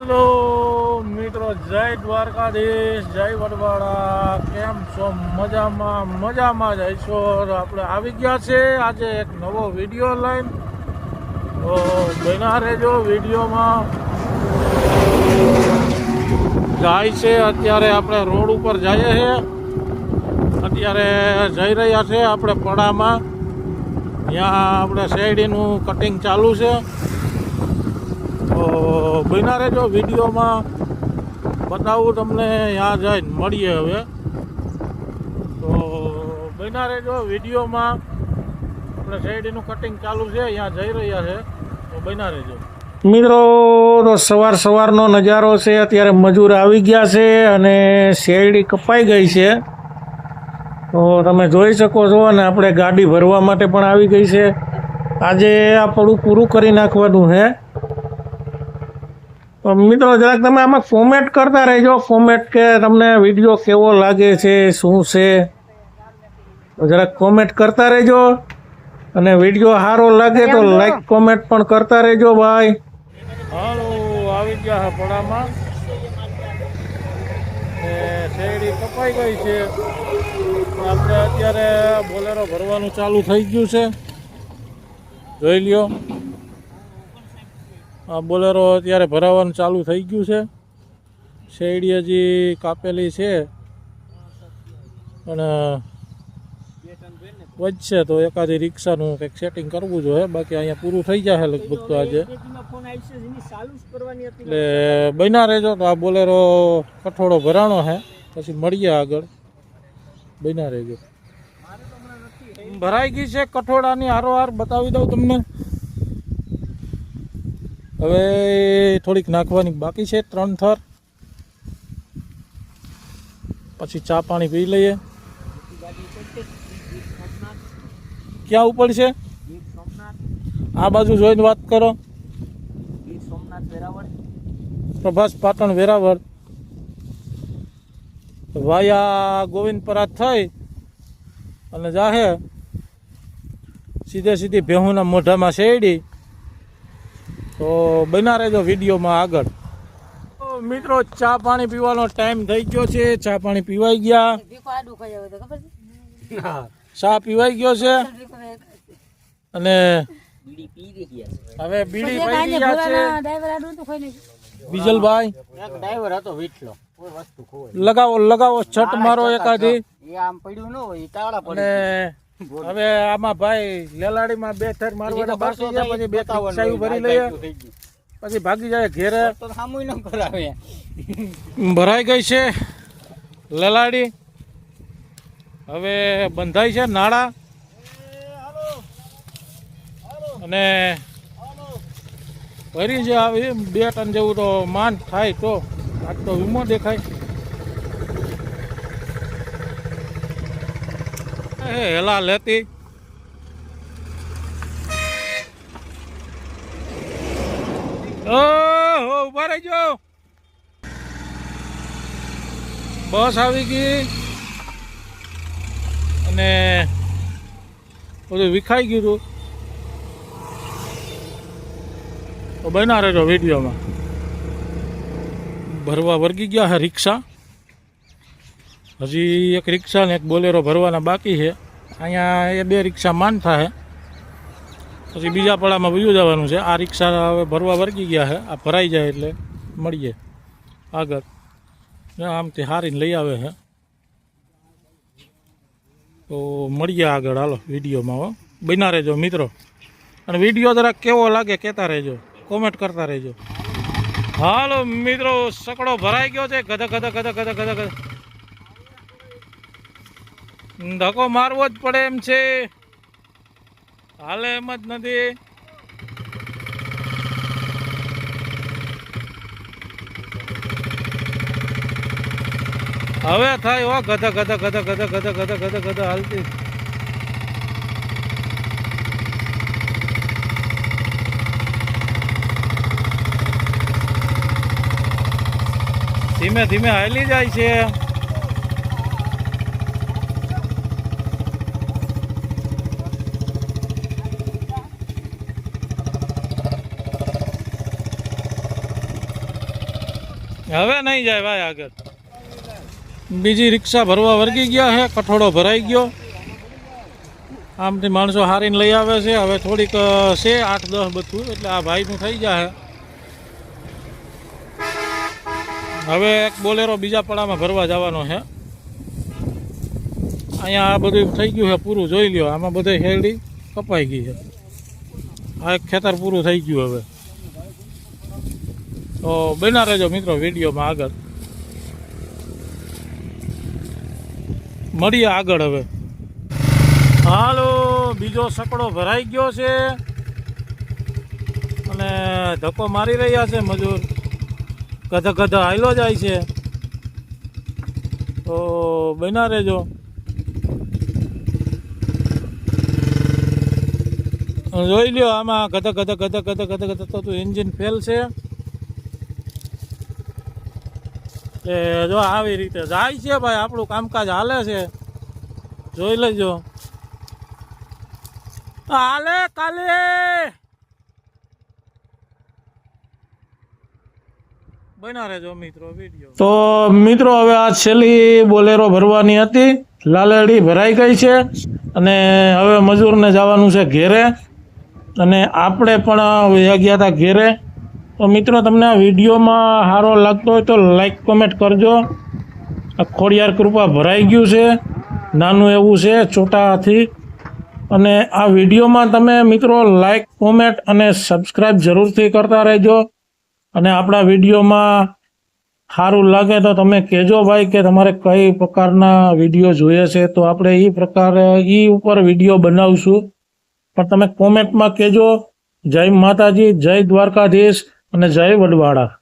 Hello મિત્રો, જય દ્વારકાધીશ, જય વડવાળા કેમ છો? મજામાં મજામાં જ તો આપણે આવી ગયા છે આજે એક નવો વીડિયો લઈને. તો બના રહેજો વિડીયોમાં. જાય છે, અત્યારે આપણે રોડ ઉપર જઈએ છીએ અત્યારે જઈ રહ્યા છે આપણે પડામાં. ત્યાં આપણે શેરડીનું કટિંગ ચાલુ છે. તો બના રહેજો વિડીયોમાં. બતાવું તમને ત્યાં જઈને મળીએ હવે. તો બના રહેજો વિડીયોમાં. આપણે શેરડીનું કટિંગ ચાલુ છે ત્યાં જઈ રહ્યા છે. તો બના રહેજો. મિત્રો સવાર સવારનો નજારો છે, અત્યારે મજૂર આવી ગયા છે અને શેરડી કપાઈ ગઈ છે. તો તમે જોઈ શકો છો અને આપણે ગાડી ભરવા માટે પણ આવી ગઈ છે. આજે આ પડું પૂરું કરી નાખવાનું છે. મિત્રો જરાક તમે આમાં કોમેન્ટ કરતા રહેજો. કોમેન્ટ કે તમને વીડિયો કેવો લાગે છે શું છે જરાક કોમેન્ટ કરતા રહેજો. અને વીડિયો સારો લાગે તો લાઈક કોમેન્ટ પણ કરતા રહેજો ભાઈ. હાલો આવી ગયા પડામાં શેરડી કપાઈ ગઈ છે. આપણે અત્યારે બોલેરો ભરવાનું ચાલુ થઈ ગયું છે. જોઈ લ્યો. આ બોલેરો અત્યારે ભરાવાનું ચાલુ થઈ ગયું છે. શેરડી હજી કાપેલી છે પણ વધશે તો એકાદી રિક્ષાનું કંઈક સેટિંગ કરવું જોઈએ. બાકી અહીંયા પૂરું થઈ જશે લગભગ તો આજે. એટલે બન્યા રહેજો તો આ બોલેરો કઠોળો ભરાણો છે. પછી મળીએ આગળ. બન્યા રહેજો. ભરાઈ ગઈ છે કઠોળાની હારોહાર. બતાવી દઉં તમને. હવે થોડીક નાખવાની બાકી છે, ત્રણ થર. પછી ચા પાણી પી લઈએ. ક્યાં ઉપર છે? આ બાજુ જોઈને વાત કરો. પ્રભાસ પાટણ વેરાવળ. વાયા ગોવિંદપરા થઈ અને જાહે સીધે સીધી ભેહુના મોઢામાં શેરડી. તો બના રહેજો વિડીયોમાં આગળ. મિત્રો ચા પાણી પીવાનો ટાઈમ થઈ ગયો છે. ચા પાણી પીવાઈ ગયા. ચા પીવાઈ ગયો છે. અને હવે બીડી પી ગયા છે. બીજલભાઈ ડ્રાઈવર હતો વીટલો. કોઈ વસ્તુ ખોવાય લગાવો લગાવો છટ મારો એકાદી. એ આમ પડ્યું ન હોય તાળા અને હવે આમાં ભાઈ લેલાડીમાં બે થર મારવાના બાકી છે પછી બે સાયુ ભરી લઈએ. પછી ભાગી જાય ઘેરે. કરાવે ભરાઈ ગઈ છે લલાડી. હવે બંધાઈ છે નાળા. અને ભરી છે આવી બે ટન જેવું તો માન થાય તો. આજ તો વીમો દેખાય. એ, હેલા, લેતી. ઓહો, ઊભા રહેજો. બસ આવી ગઈ. અને બધું વિખાઈ ગયું હતું. તો બના રહેજો વિડીયોમાં. ભરવા વર્ગી ગયા હા રિક્ષા. હજી એક રિક્ષા ને એક બોલેરો ભરવાના બાકી છે. અહીંયા એ બે રિક્ષા માન થાય પછી બીજા પડામાં વયું જવાનું છે. આ રિક્ષા હવે ભરવા વર્ગી ગયા છે આ ભરાઈ જાય એટલે મળીએ. આગળ. આમથી હારીને લઈ આવે છે તો મળીએ આગળ. હાલો, વિડીયોમાં હો. બના રહેજો મિત્રો. અને વીડિયો જરાક કેવો લાગે કહેતા રહેજો. કોમેન્ટ કરતા રહેજો. હાલો મિત્રો, સકડો ભરાઈ ગયો છે. ગધ ગધ ગધ ગધ ગધ ગધ. ધક્કો મારવો જ પડે એમ છે. હાલે એમ જ નથી. હવે થાય હો ગધા ગધા ગધા ગધા ગધા ગધા ગધા ગધા હાલતી. ધીમે ધીમે હાલી જાય છે. હવે નહીં જાય ભાઈ આગળ. બીજી રિક્ષા ભરવા વર્ગી ગયા છે, કઠોળો ભરાઈ ગયો. આમથી માણસો હારીને લઈ આવે છે, હવે થોડીક છે, આઠ, દસ બધું, એટલે આ ભાઈનું થઈ જાય. હવે એક બોલેરો બીજા પડામાં ભરવા જવાનો છે. અહીંયા આ બધું થઈ ગયું છે, પૂરું જોઈ લ્યો, આમાં બધે શેરડી કપાઈ ગઈ છે. આ એક ખેતર પૂરું થઈ ગયું હવે. તો બના રહેજો મિત્રો વિડીયોમાં આગળ. મળીએ આગળ હવે. હાલો, બીજો સકડો ભરાઈ ગયો છે. અને ધક્કો મારી રહ્યા છે મજૂર. કધા ગધા હાયલો જાય છે. તો બના રહેજો. જોઈ લ્યો આમાં ગધા ગધા ગધા ગધા ગધા તો એન્જિન ફેલ છે. એ જો આવી રીતે જાય છે ભાઈ, આપણું કામકાજ હાલે છે. જોઈ લેજો. હાલે કાલે! બના રહેજો મિત્રો તો મિત્રો, હવે આ છેલ્લી બોલેરો ભરવાની હતી. લાલેડી ભરાઈ ગઈ છે અને હવે મજૂરને જવાનું છે ઘેરે. અને આપણે પણ ગયા હતા ઘેરે. તો મિત્રો, તમને આ વિડીયોમાં સારો લાગતો હોય તો લાઈક કોમેન્ટ કરજો. આ ખોડિયાર કૃપા ભરાઈ ગયું છે. નાનું એવું છે છોટા હાથી અને આ વિડીયોમાં તમે મિત્રો લાઈક કોમેન્ટ અને સબસ્ક્રાઈબ જરૂરથી કરતા રહેજો. અને આપણા વિડીયોમાં સારું લાગે તો તમે કહેજો ભાઈ કે તમારે કઈ પ્રકારના વીડિયો જોઈએ છે. તો આપણે એ પ્રકારે એ ઉપર વીડિયો બનાવશું. પણ તમે કોમેન્ટમાં કહેજો. જય માતાજી, જય દ્વારકાધીશ. અને જય વડવાડા